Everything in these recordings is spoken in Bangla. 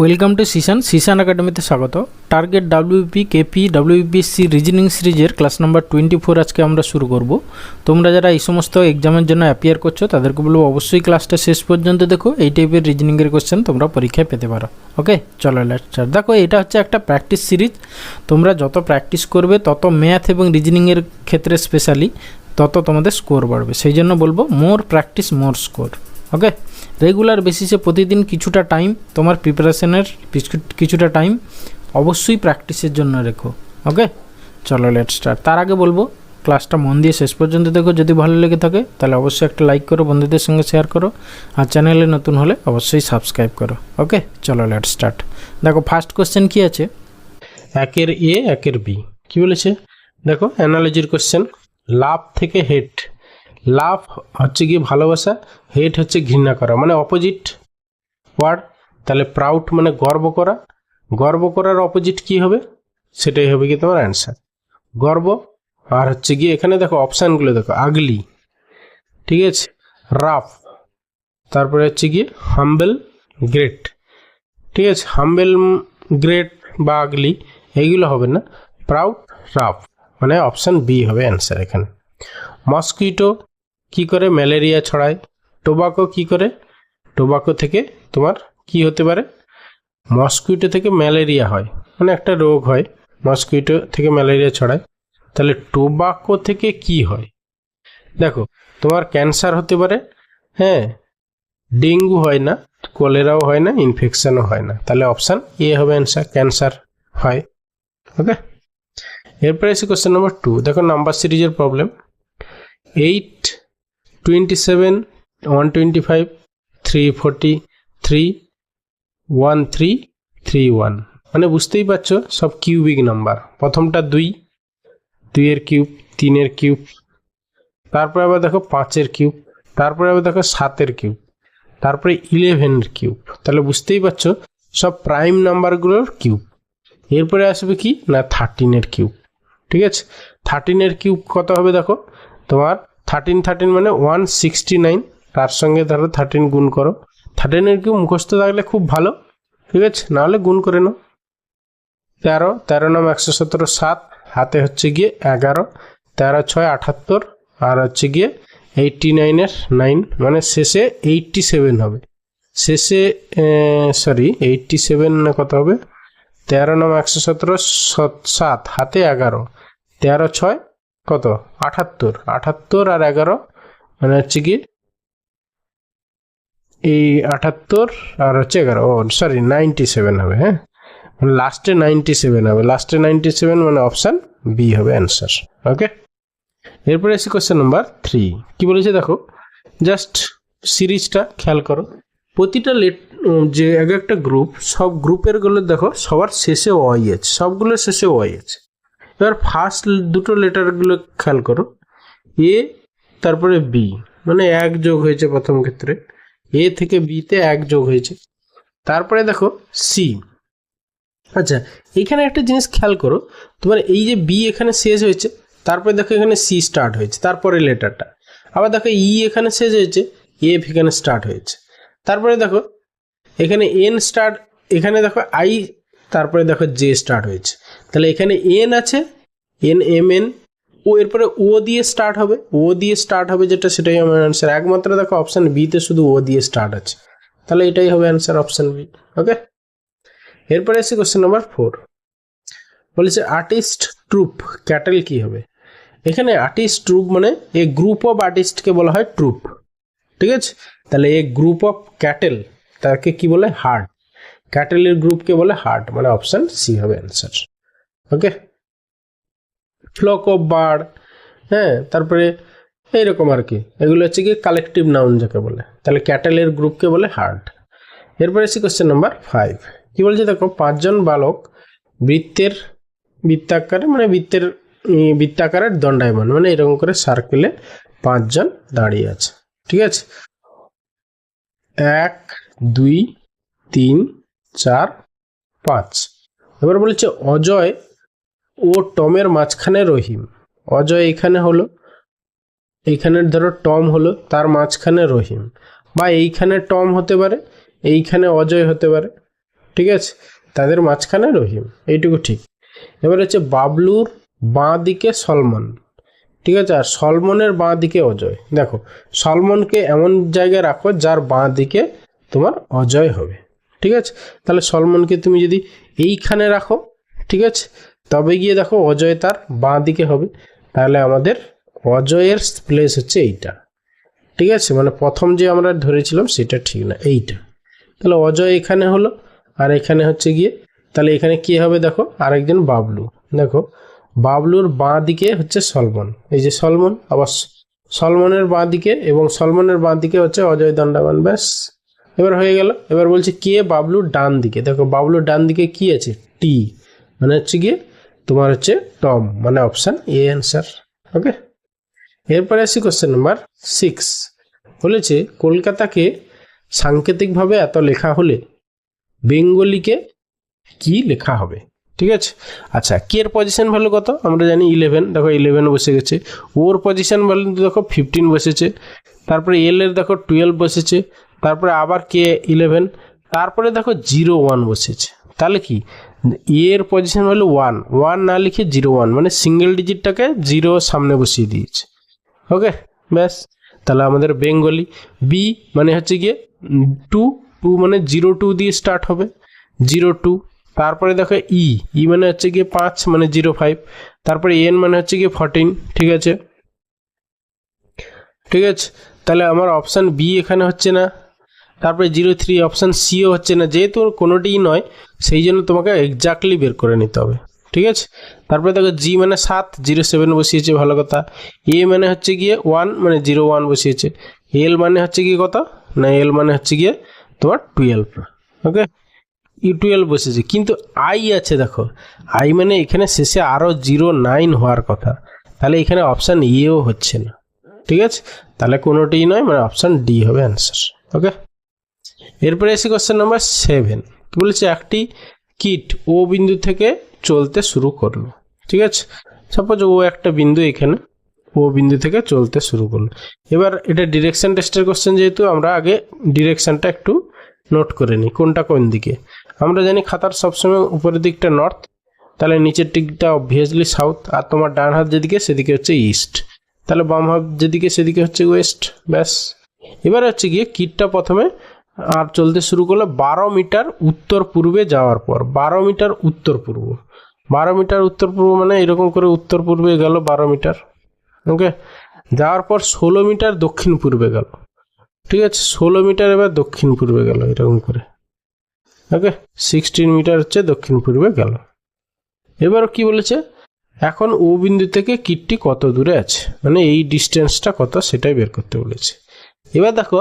ওয়েলকাম টু সিসান সিসান একাডেমিতে স্বাগত। Target WP KP WPSC reasoning সিরিজের ক্লাস নাম্বার টোয়েন্টি ফোর আজকে আমরা শুরু করব। তোমরা যারা এই সমস্ত এক্সামের জন্য অ্যাপিয়ার করছ, তাদেরকে বলব অবশ্যই ক্লাসটা শেষ পর্যন্ত দেখো। এই টাইপের রিজনিংয়ের কোশ্চেন তোমরা পরীক্ষায় পেতে পারো। ওকে চলো লেটস দেখো, এটা হচ্ছে একটা প্র্যাকটিস সিরিজ তোমরা যত প্র্যাকটিস করবে, তত ম্যাথ এবং রিজনিংয়ের ক্ষেত্রে স্পেশালি তত তোমাদের স্কোর বাড়বে। সেই জন্য বলব more practice more score okay regular বেসিসে প্রতিদিন কিছুটা টাইম তোমার প্রিপারেশনের কিছুটা টাইম অবশ্যই প্র্যাকটিসের জন্য রেখো ওকে চলো লেট স্টার্ট তার আগে বলব ক্লাসটা মন দিয়ে শেষ পর্যন্ত দেখো, যদি ভালো লেগে থাকে, তাহলে অবশ্যই একটা লাইক করো, বন্ধুদের সঙ্গে শেয়ার করো, আর চ্যানেলে নতুন হলে অবশ্যই সাবস্ক্রাইব করো ওকে চলো লেট স্টার্ট দেখো ফার্স্ট কোশ্চেন কি আছে? একের এ একের বি কি বলেছে? দেখো অ্যানালজির কোশ্চেন লাভ থেকে হেড লাভ হচ্ছে গিয়ে ভালোবাসা, হেট হচ্ছে ঘৃণা করা মানে অপোজিট ওয়ার্ড তাহলে প্রাউড মানে গর্ব করা। গর্ব করার অপোজিট কি হবে? সেটাই হবে কি তোমার অ্যান্সার গর্ব, আর হচ্ছে গিয়ে এখানে দেখো অপশানগুলো দেখো আগলি ঠিক আছে? রাফ তারপরে হচ্ছে গিয়ে হাম্বেল গ্রেট ঠিক আছে? হাম্বেল গ্রেট বা আগলি এইগুলো হবে না। প্রাউড রাফ মানে অপশান বি হবে অ্যান্সার এখানে। মস্কিটো কি করে ম্যালেরিয়া ছড়ায়? টোবাকো কি করে? টোবাকো থেকে তোমার কি হতে পারে? মস্কুইটো থেকে ম্যালেরিয়া হয়। মানে একটা রোগ হয়, মস্কুইটো থেকে ম্যালেরিয়া ছড়ায়। তাহলে টোবাকো থেকে কি হয়? দেখো, তোমার ক্যান্সার হতে পারে হ্যাঁ। ডেঙ্গু হয় না, কলেরাও হয় না, ইনফেকশনও হয় না। তাহলে অপশান এ হবে অ্যান্সার ক্যান্সার হয়। ওকে? এরপরে এসে কোশ্চেন নম্বর টু দেখো নাম্বার সিরিজের problem eight twenty seven one twenty five three forty three one three three one মানে বুঝতেই পারছ, সব কিউবিক নাম্বার প্রথমটা দুই, দুইয়ের কিউব তিনের কিউব তারপরে আবার দেখো পাঁচের কিউব তারপরে আবার দেখো সাতের কিউব তারপরে ইলেভেনের কিউব তাহলে বুঝতেই পারছ, সব প্রাইম নাম্বারগুলোর কিউব এরপরে আসবে কি? না থার্টিনের কিউব ঠিক আছে? থার্টিনের কিউব কত হবে দেখো? তোমার থার্টিন থার্টিন মানে ওয়ান সিক্সটি নাইন তার সঙ্গে ধরো থার্টিন গুণ করো। থার্টিনের কিউব মুখস্থ থাকলে খুব ভালো। ঠিক আছে? নাহলে গুণ করে নাও। তেরো তেরো নাম একশো সতেরো, সাত। হাতে হচ্ছে গিয়ে এগারো। তেরো, ছয়, আটাত্তর। আর হচ্ছে গিয়ে এইটটি নাইনের নাইন মানে শেষে এইটটি সেভেন হবে। শেষে সরি এইটটি সেভেন না কত হবে? তেরো নাম একশো সতেরো সাত। হাতে এগারো। তেরো, ছয় কত? আঠাত্তর। আঠাত্তর আর এগারো মানে হচ্ছে কি? এই আটাত্তর আর হচ্ছে এগারো। ও সরি নাইনটি সেভেন হবে হ্যাঁ? মানে লাস্টে নাইনটি সেভেন হবে। লাস্টে নাইনটি সেভেন মানে অপশান বি হবে অ্যান্সার ওকে এরপরে এসে কোয়েশ্চেন নাম্বার থ্রি কি বলেছে দেখো? জাস্ট সিরিজটা খেয়াল করো। প্রতিটা লেট যে এক একটা গ্রুপ সব গ্রুপেরগুলো দেখো সবার শেষে ওয়াই আছে। সবগুলোর শেষে ওয়াই আছে। এবার ফার্স্ট দুটো লেটারগুলো খেয়াল করো। এ তারপরে বি মানে এক যোগ হয়েছে প্রথম ক্ষেত্রে। এ থেকে বিতে এক যোগ হয়েছে। তারপরে দেখো সি আচ্ছা এখানে একটা জিনিস খেয়াল করো, তোমার এই যে বি এখানে শেষ হয়েছে, তারপরে দেখো এখানে সি স্টার্ট হয়েছে, তারপরে লেটারটা আবার দেখো ই এখানে শেষ হয়েছে এফ এখানে স্টার্ট হয়েছে। তারপরে দেখো, এখানে এন স্টার্ট এখানে দেখো আই তারপরে দেখো জে স্টার্ট হয়েছে। তাহলে এখানে এন আছে, এন, এম, এন, ও এরপরে ও দিয়ে স্টার্ট হবে। ও দিয়ে স্টার্ট হবে যেটা, সেটাই আমার অ্যান্সার একমাত্র দেখো অপশান বিতে শুধু ও দিয়ে স্টার্ট আছে। তাহলে এটাই হবে অ্যান্সার অপশান বি ওকে এরপরে এসে কোশ্চেন নাম্বার ফোর বলেছে আর্টিস্ট ট্রুপ ক্যাটেল কি হবে? এখানে আর্টিস্ট ট্রুপ মানে এ গ্রুপ অফ আর্টিস্টকে বলা হয় ট্রুপ ঠিক আছে? তাহলে এ গ্রুপ অফ ক্যাটেল তাকে কি বলে? হার্ট ক্যাটেলের গ্রুপকে বলে হার্ট মানে অপশান সি হবে answer okay flock of bird হ্যাঁ? তারপরে এইরকম আর কি। এগুলো হচ্ছে কি কালেকটিভ নাউন যাকে বলে। তাহলে ক্যাটেলের গ্রুপকে বলে হার্ট এরপরে এসে কোশ্চেন নাম্বার ফাইভ কি বলছে দেখো? পাঁচজন বালক বৃত্তের বৃত্তাকারে মানে বৃত্তের বৃত্তাকারের দণ্ডায়মান মানে এরকম করে সার্কেলে পাঁচজন দাঁড়িয়ে আছে। ঠিক আছে? এক, দুই, তিন, চার, পাঁচ। এবার বলেছে অজয় ও টমের মাঝখানে রহিম। অজয় এখানে হলো, এইখানের ধরো টম হলো, তার মাঝখানে রহিম। বা এইখানে টম হতে পারে, এইখানে অজয় হতে পারে, ঠিক আছে? তাদের মাঝখানে রহিম, এইটুকু ঠিক। এবার হচ্ছে বাবলুর বাঁ দিকে সলমন, ঠিক আছে? আর সলমনের বাঁ দিকে অজয়। দেখো, সলমনকে এমন জায়গায় রাখো যার বাঁ দিকে তোমার অজয় হবে, ঠিক আছে? তাহলে সলমনকে তুমি যদি এইখানে রাখো, ঠিক আছে? তবে গিয়ে দেখো অজয় তার বাঁ দিকে হবে। তাহলে আমাদের অজয়ের প্লেস হচ্ছে এইটা। ঠিক আছে? মানে প্রথম যে আমরা ধরেছিলাম সেটা ঠিক না, এইটা। তাহলে অজয় এখানে হলো আর এখানে হচ্ছে গিয়ে, তাহলে এখানে কি হবে দেখো? আরেকজন বাবলু। দেখো, বাবলুর বাঁ দিকে হচ্ছে সলমন। এই যে সলমন, আবার সলমনের বাঁ দিকে এবং সলমনের বাঁ দিকে হচ্ছে অজয় দণ্ডাবান ব্যাস। এবার হয়ে গেল। এবার বলছে কে? বাবলুর ডান দিকে। দেখো, বাবলুর ডান দিকে কি আছে? টি। মানে হচ্ছে গিয়ে তোমার হচ্ছে টম মানে অপশান এ অ্যান্সার ওকে এরপরে আসি কোশ্চেন নাম্বার সিক্স বলেছে, কলকাতাকে সাংকেতিকভাবে এত লেখা হলে বেঙ্গলিকে কি লেখা হবে? ঠিক আছে? আচ্ছা কে এর পজিশন ভ্যালু কত? আমরা জানি ইলেভেন দেখো ইলেভেন বসে গেছে। ওর পজিশন ভ্যালু দেখো ফিফটিন বসেছে। তারপরে এল এর দেখো টুয়েলভ বসেছে। তারপরে আবার কে ইলেভেন তারপরে দেখো জিরো ওয়ান বসেছে। তাহলে কি? এর পজিশন হলো ওয়ান ওয়ান না লিখে জিরো ওয়ান মানে সিঙ্গেল ডিজিটটাকে জিরো সামনে বসিয়ে দিয়েছে। ওকে ব্যাস। তাহলে আমাদের বেঙ্গলি বি মানে হচ্ছে গিয়ে টু টু মানে জিরো টু দিয়ে স্টার্ট হবে। জিরো টু তারপরে দেখো ই ই মানে হচ্ছে গিয়ে পাঁচ মানে জিরো ফাইভ তারপরে এন মানে হচ্ছে গিয়ে ফর্টিন ঠিক আছে? ঠিক আছে? তাহলে আমার অপশান বি এখানে হচ্ছে না। তারপরে জিরো থ্রি অপশান সিও হচ্ছে না। যেহেতু কোনোটিই নয় সেই জন্য তোমাকে এক্স্যাক্টলি বের করে নিতে হবে। ঠিক আছে? তারপরে দেখো জি মানে সাত জিরো সেভেন বসিয়েছে, ভালো কথা। এ মানে হচ্ছে গিয়ে ওয়ান মানে জিরো ওয়ান বসিয়েছে। এল মানে হচ্ছে গিয়ে কত? না এল মানে হচ্ছে গিয়ে তোমার টুয়েলভ ওকে ই টুয়েলভ বসেছে কিন্তু আই আছে দেখো। আই মানে এখানে শেষে আরও জিরো নাইন হওয়ার কথা। তাহলে এখানে অপশান ইয়েও হচ্ছে না। ঠিক আছে? তাহলে কোনোটিই নয় মানে অপশান ডি হবে অ্যান্সার ওকে এরপরে এসে কোশ্চেন নাম্বার সেভেন বলেছে একটি কিট ও বিন্দু থেকে চলতে শুরু করল। ঠিক আছে? সাপোজ ও একটা বিন্দু এখানে, ও বিন্দু থেকে চলতে শুরু করল। এবার এটা ডিরেকশন টেস্টের কোশ্চেন যেহেতু, আমরা আগে ডিরেকশনটা একটু নোট করে নিই, কোনটা কোন দিকে। আমরা জানি খাতার সবসময় উপরের দিকটা নর্থ তাহলে নিচের দিকটা অবভিয়াসলি সাউথ আর তোমার ডান হাত যেদিকে, সেদিকে হচ্ছে ইস্ট তাহলে বাম হাত যেদিকে, সেদিকে হচ্ছে ওয়েস্ট ব্যাস। এবার হচ্ছে গিয়ে কিটটা প্রথমে আর চলতে শুরু করল বারো মিটার উত্তর পূর্বে যাওয়ার পর, বারো মিটার উত্তর পূর্ব। বারো মিটার উত্তর পূর্ব মানে এরকম করে উত্তর পূর্বে গেল বারো মিটার। ওকে যাওয়ার পর ষোলো মিটার দক্ষিণ পূর্বে গেল। ঠিক আছে? ষোলো মিটার এবার দক্ষিণ পূর্বে গেল এরকম করে। ওকে সিক্সটিন মিটার হচ্ছে দক্ষিণ পূর্বে গেল। এবার কি বলেছে? এখন ও বিন্দু থেকে কিটটি কত দূরে আছে? মানে এই ডিস্টেন্সটা কত সেটাই বের করতে বলেছে। এবার দেখো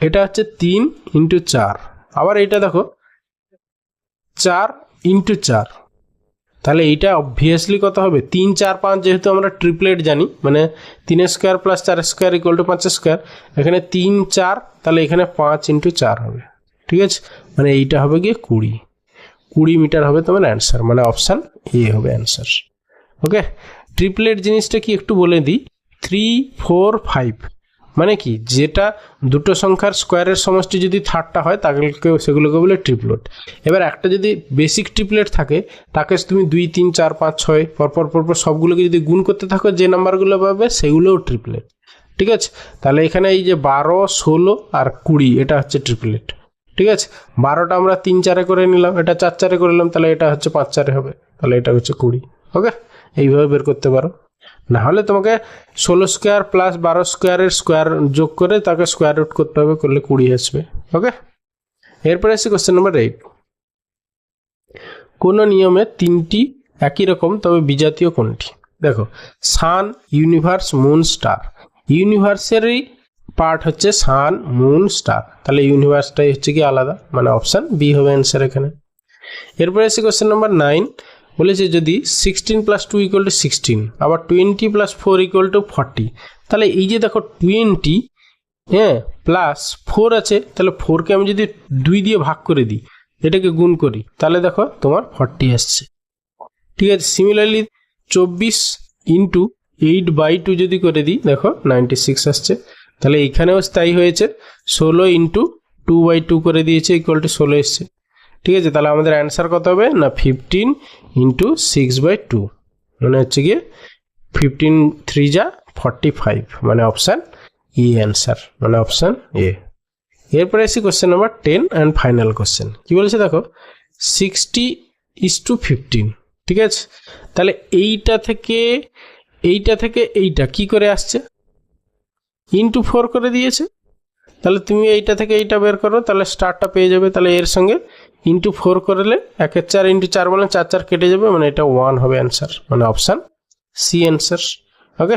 এটা হচ্ছে তিন ইন্টু চার। আবার এটা দেখো, চার ইন্টু চার। তাহলে এইটা অবভিয়াসলি কত হবে? তিন, চার, পাঁচ যেহেতু আমরা ট্রিপলেট জানি মানে তিন স্কোয়ার প্লাস চার স্কোয়ার ইকুয়াল টু পাঁচ স্কোয়ার এখানে তিন, চার, তাহলে এখানে পাঁচ ইন্টু চার হবে। ঠিক আছে? মানে এইটা হবে গিয়ে কুড়ি। কুড়ি মিটার হবে তোমার অ্যান্সার মানে অপশান এ হবে অ্যান্সার ওকে ট্রিপলেট জিনিসটা কি একটু বলে দিই? থ্রি ফোর ফাইভ মানে কি? যেটা দুটো সংখ্যার স্কোয়ারের সমষ্টি যদি থার্ডটা হয় তাদেরকে সেগুলোকে বলে ট্রিপলেট এবার একটা যদি বেসিক ট্রিপলেট থাকে, তাকে তুমি দুই, তিন, চার, পাঁচ, ছয়, পরপর পরপর সবগুলোকে যদি গুণ করতে থাকো, যে নাম্বারগুলো পাবে, সেগুলোও ট্রিপলেট ঠিক আছে? তাহলে এখানে এই যে বারো, ষোলো আর কুড়ি, এটা হচ্ছে ট্রিপলেট ঠিক আছে? বারোটা আমরা তিন, চারে করে নিলাম, এটা চার, চারে করে নিলাম, তাহলে এটা হচ্ছে পাঁচ, চারে হবে, তাহলে এটা হচ্ছে কুড়ি। ওকে? এইভাবে বের করতে পারো। না হলে তোমাকে ষোলো স্কোয়ার প্লাস বারো স্কোয়ারের স্কোয়ার যোগ করে তাকে স্কোয়ার রুট করতে হবে, করলে কুড়ি আসবে ওকে এরপরে আসছে কোশ্চেন নাম্বার এইট কোনো নিয়মে তিনটি একই রকম, তবে বিজাতীয় কোনটি? দেখো সান ইউনিভার্স মুন স্টার ইউনিভার্সেরই পার্ট হচ্ছে সান মুন স্টার তাহলে ইউনিভার্সটাই হচ্ছে কি আলাদা? মানে অপশান বি হবে অ্যান্সার এখানে। এরপরে এসে কোশ্চেন নাম্বার নাইন বলেছে যদি sixteen plus two equal to sixteen আবার twenty plus four equal to forty তাহলে এই যে দেখো টোয়েন্টি হ্যাঁ প্লাস ফোর আছে, তাহলে ফোরকে আমি যদি দুই দিয়ে ভাগ করে দিই, এটাকে গুণ করি, তাহলে দেখো তোমার ফর্টি আসছে। ঠিক আছে সিমিলারলি চব্বিশ ইন্টু এইট বাই টু যদি করে দিই, দেখো নাইনটি সিক্স আসছে, তাহলে এইখানেও স্থায়ী হয়েছে, ষোলো ইন্টু টু বাই টু করে দিয়েছে ইকুয়াল টু ষোলো এসছে। ঠিক আছে, তাহলে আমাদের অ্যান্সার কত হবে? না fifteen into six by two মানে হচ্ছে গিয়ে ফিফটিন থ্রি যা ফর্টি ফাইভ মানে অপশান ই অ্যান্সার মানে অপশান এ এরপরে AC question number ten and final question কী বলেছে দেখো? সিক্সটি ইস টু ফিফটিন ঠিক আছে? তাহলে এইটা থেকে এইটা থেকে এইটা কি করে আসছে? ইন্টু ফোর করে দিয়েছে। তাহলে তুমি এইটা থেকে এইটা বের করো, তাহলে স্টারটা পেয়ে যাবে। তাহলে এর সঙ্গে ইন্টু ফোর করলে একের চার ইন্টু চার বলে চার চার কেটে যাবে মানে এটা ওয়ান হবে অ্যান্সার মানে অপশান সি অ্যান্সার ওকে